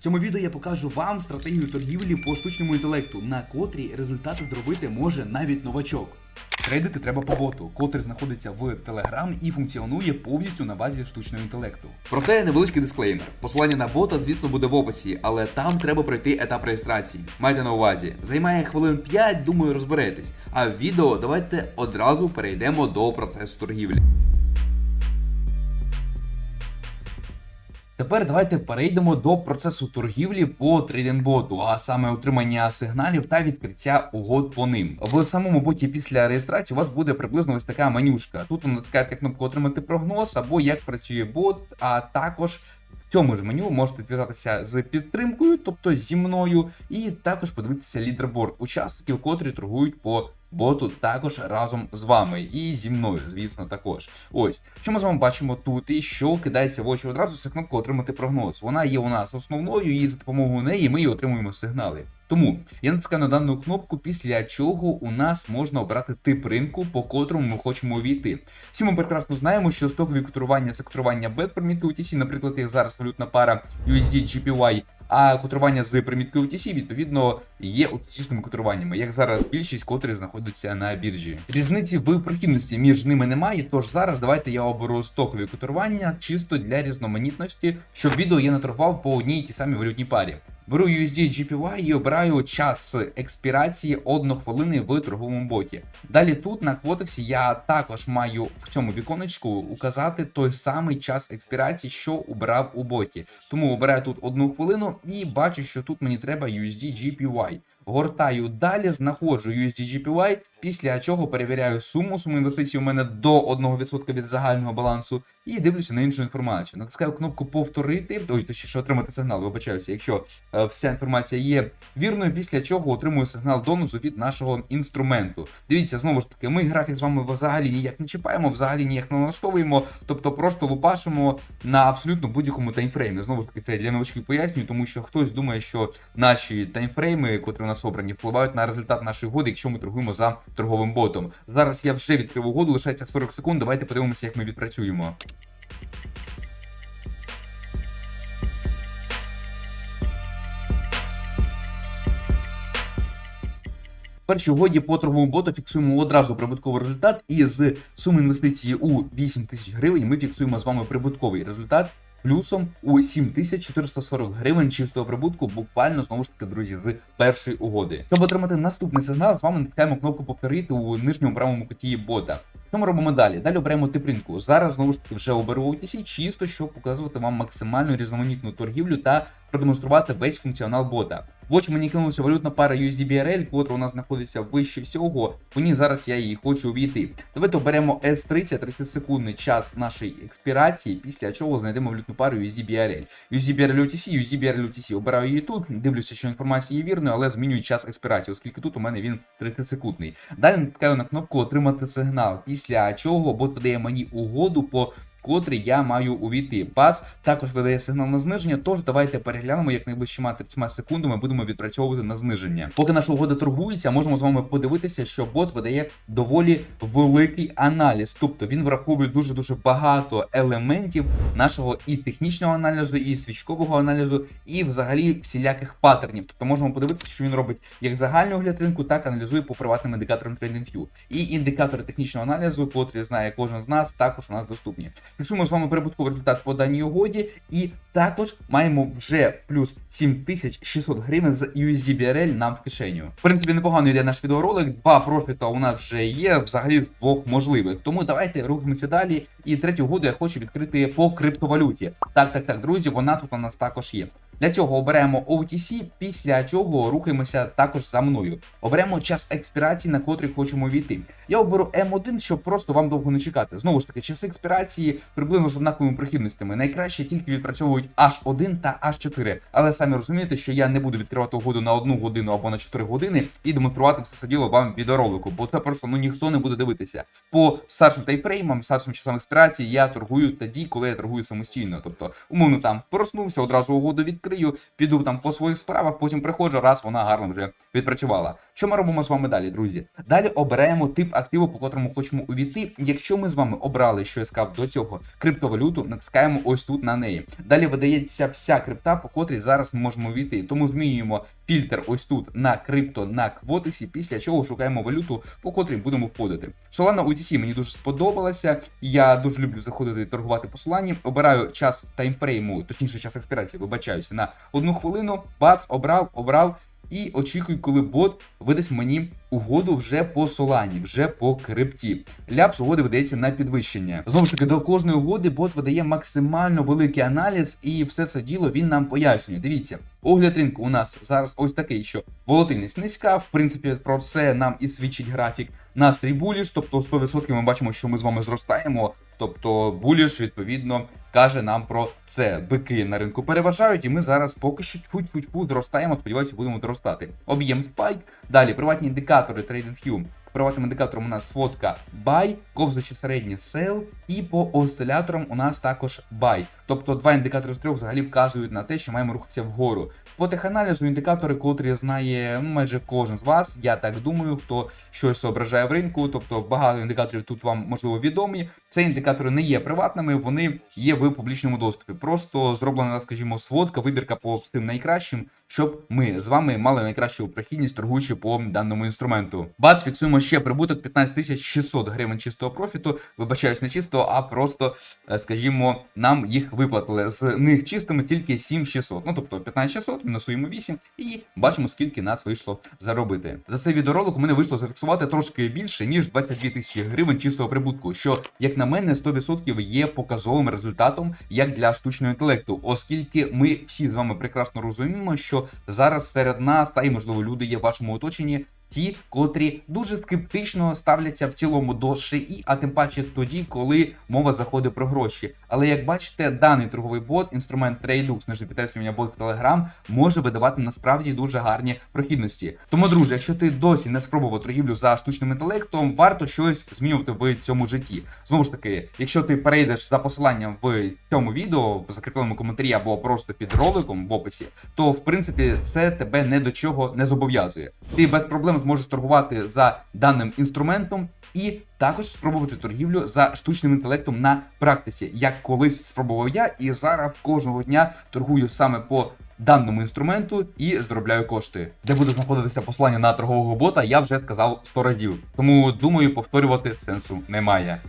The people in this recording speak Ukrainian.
Цьому відео я покажу вам стратегію торгівлі по штучному інтелекту, на котрій результати зробити може навіть новачок. Трейдити треба по боту, котрий знаходиться в Telegram і функціонує повністю на базі штучного інтелекту. Проте невеличкий дисклеймер. Посилання на бота, звісно, буде в описі, але там треба пройти етап реєстрації. Майте на увазі, займає хвилин 5, думаю, розберетесь. А в відео давайте одразу перейдемо до процесу торгівлі. Тепер давайте перейдемо до процесу торгівлі по трейдинг-боту, а саме отримання сигналів та відкриття угод по ним. В самому боті після реєстрації у вас буде приблизно ось така менюшка. Тут натискаєте кнопку отримати прогноз або як працює бот, а також. В цьому ж меню можете зв'язатися з підтримкою, тобто зі мною, і також подивитися лідерборд учасників, котрі торгують по боту також разом з вами і зі мною, звісно, також. Ось що ми з вами бачимо тут, і що кидається в очі одразу, це кнопка отримати прогноз. Вона є у нас основною, і за допомогою неї ми і отримуємо сигнали. Тому я натискаю на дану кнопку, після чого у нас можна обрати тип ринку, по котрому ми хочемо увійти. Всі ми прекрасно знаємо, що стокові котирування секторування без примітки UTC, наприклад, як зараз валютна пара USD GPY, а котрування з примітки UTC, відповідно, є утічними котруваннями, як зараз більшість котрі знаходяться на біржі. Різниці в прохідності між ними немає, тож зараз давайте я оберу стокові котрування чисто для різноманітності, щоб відео я не торгував по одній і тій самій валютній парі. Беру USD GPY і обираю час експірації 1 хвилини в торговому боті. Далі тут на квотексі я також маю в цьому віконечку указати той самий час експірації, що обирав у боті. Тому обираю тут 1 хвилину і бачу, що тут мені треба USD GPY. Гортаю далі, знаходжу USD GPY, після чого перевіряю суму. Суму інвестицій у мене до 1% від загального балансу, і дивлюся на іншу інформацію. Натискаю кнопку повторити, ой, точніше отримати сигнал, вибачаюся, якщо е, вся інформація є вірною, після чого отримую сигнал донусу від нашого інструменту. Дивіться, знову ж таки, ми графік з вами взагалі ніяк не чіпаємо, взагалі ніяк не налаштовуємо, тобто просто лупашимо на абсолютно будь-якому таймфреймі. Знову ж таки, це для новачків пояснюю, тому що хтось думає, що наші таймфрейми, котрі у нас обрані, впливають на результат нашої угоди, якщо ми торгуємо за торговим ботом. Зараз я вже відкрив угоду, лишається 40 секунд. Давайте подивимося, як ми відпрацюємо. Першій угоді по торговому боту фіксуємо одразу прибутковий результат, і з суми інвестиції у 8 тисяч гривень ми фіксуємо з вами прибутковий результат плюсом у 7440 гривень чистого прибутку, буквально знову ж таки, друзі, з першої угоди. Щоб отримати наступний сигнал, з вами натискаємо кнопку повторити у нижньому правому куті бота. Що ми робимо далі? Далі обираємо тип ринку. Зараз знову ж таки вже оберу OTC, чисто щоб показувати вам максимальну різноманітну торгівлю та продемонструвати весь функціонал бота. В очі мені кинулася валютна пара USD-BRL, котра у нас знаходиться вище всього. По ній зараз я її хочу увійти. Давайте оберемо S30, 30 секундний час нашої експірації, після чого знайдемо валютну пару USD-BRL. USD-BRL UTC, USD-BRL UTC. Обираю її тут, дивлюся, що інформація є вірною, але змінюю час експірації, оскільки тут у мене він 30 секундний. Далі натискаю на кнопку Отримати сигнал, після чого бот подає мені угоду по котрий я маю увійти. Бац також видає сигнал на зниження. Тож давайте переглянемо, як найближчими 30 секундами будемо відпрацьовувати на зниження. Поки наша угода торгується, можемо з вами подивитися, що бот видає доволі великий аналіз. Тобто він враховує дуже дуже багато елементів нашого і технічного аналізу, і свічкового аналізу, і взагалі всіляких паттернів. Тобто можемо подивитися, що він робить як загальний огляд ринку, так аналізує по приватним індикаторам TradingView. І індикатори технічного аналізу, котрі знає кожен з нас, також у нас доступні. Фіксуємо з вами прибутковий результат по даній угоді, і також маємо вже плюс 7600 гривень з USD нам в кишеню. В принципі, непогано йде наш відеоролик. Два профіта у нас вже є, взагалі з двох можливих. Тому давайте рухаємося далі. І третю угоду я хочу відкрити по криптовалюті. Так, так, так, друзі, вона тут у нас також є. Для цього оберемо OTC, після чого рухаємося також за мною. Оберемо час експірації, на котрий хочемо війти. Я оберу М1, щоб просто вам довго не чекати. Знову ж таки, часи експірації приблизно з однаковими прихідностями. Найкраще тільки відпрацьовують H1 та H4. Але самі розумієте, що я не буду відкривати угоду на одну годину або на 4 години і демонструвати все це діло вам в відеоролику, бо це просто ну ніхто не буде дивитися. По старшим тайфреймам, старшим часам експірації я торгую тоді, коли я торгую самостійно. Тобто, умовно там проснувся, одразу угоду відкрию, піду там по своїх справах, потім приходжу, раз вона гарно вже відпрацювала. Що ми робимо з вами далі, друзі? Далі обираємо тип активу, по котрому хочемо увійти. Якщо ми з вами обрали, що я сказав до цього, криптовалюту, натискаємо ось тут на неї. Далі видається вся крипта, по котрій зараз ми можемо війти. Тому змінюємо фільтр ось тут на крипто на квотисі, після чого шукаємо валюту, по котрій будемо входити. Solana UTC мені дуже сподобалася. Я дуже люблю заходити і торгувати посиланням. Обираю час таймфрейму, точніше час експірації, вибачаюся, на одну хвилину. Бац, обрав, обрав. І очікую, коли бот видасть мені угоду вже по солані, вже по крипті. Ляпс угоди видається на підвищення. Знову ж таки, до кожної угоди бот видає максимально великий аналіз, і все це діло він нам пояснює. Дивіться, огляд ринку у нас зараз ось такий, що волатильність низька. В принципі, про це нам і свідчить графік. Настрій буліш, тобто 100% ми бачимо, що ми з вами зростаємо. Тобто буліш, відповідно, каже нам про це. Бики на ринку переважають, і ми зараз поки що тьфу-тьфу-тьфу зростаємо. Сподіваюся, будемо зростати. Об'єм спайк. Далі приватні індикатори TradingView. Приватним індикатором у нас сводка buy, ковзучи середній sell, і по осциляторам у нас також buy. Тобто два індикатори з трьох взагалі вказують на те, що маємо рухатися вгору. По теханалізу індикатори, котрі знає ну, майже кожен з вас, я так думаю, хто щось зображає в ринку, тобто багато індикаторів тут вам можливо відомі. Це індикатори не є приватними, вони є в публічному доступі. Просто зроблена, скажімо, сводка, вибірка по всім найкращим, щоб ми з вами мали найкращу прохідність, торгуючи по даному інструменту. Бац, фіксуємо ще прибуток 15 600 гривень чистого профіту. Вибачаюсь, не чистого, а просто, е, скажімо, нам їх виплатили. З них чистими тільки 7600. Ну тобто 15600, мінусуємо 8 і бачимо, скільки нас вийшло заробити. За цей відеоролик у мене вийшло зафіксувати трошки більше, ніж 22 тисячі гривень чистого прибутку, що, як на мене, 100% є показовим результатом як для штучного інтелекту, оскільки ми всі з вами прекрасно розуміємо, що зараз серед нас, та й можливо люди є в вашому оточенні. Ті, котрі дуже скептично ставляться в цілому до ШІ, а тим паче тоді, коли мова заходить про гроші. Але як бачите, даний торговий бот, інструмент Tradex, нижнє підкреслювання бот Telegram, може видавати насправді дуже гарні прохідності. Тому, друже, якщо ти досі не спробував торгівлю за штучним інтелектом, варто щось змінювати в цьому житті. Знову ж таки, якщо ти перейдеш за посиланням в цьому відео, в закріпленому коментарі або просто під роликом в описі, то в принципі це тебе не до чого не зобов'язує. Ти без проблем зможеш торгувати за даним інструментом і також спробувати торгівлю за штучним інтелектом на практиці, як колись спробував я, і зараз кожного дня торгую саме по даному інструменту і заробляю кошти. Де буде знаходитися послання на торгового бота, я вже сказав 100 разів. Тому думаю, повторювати сенсу немає.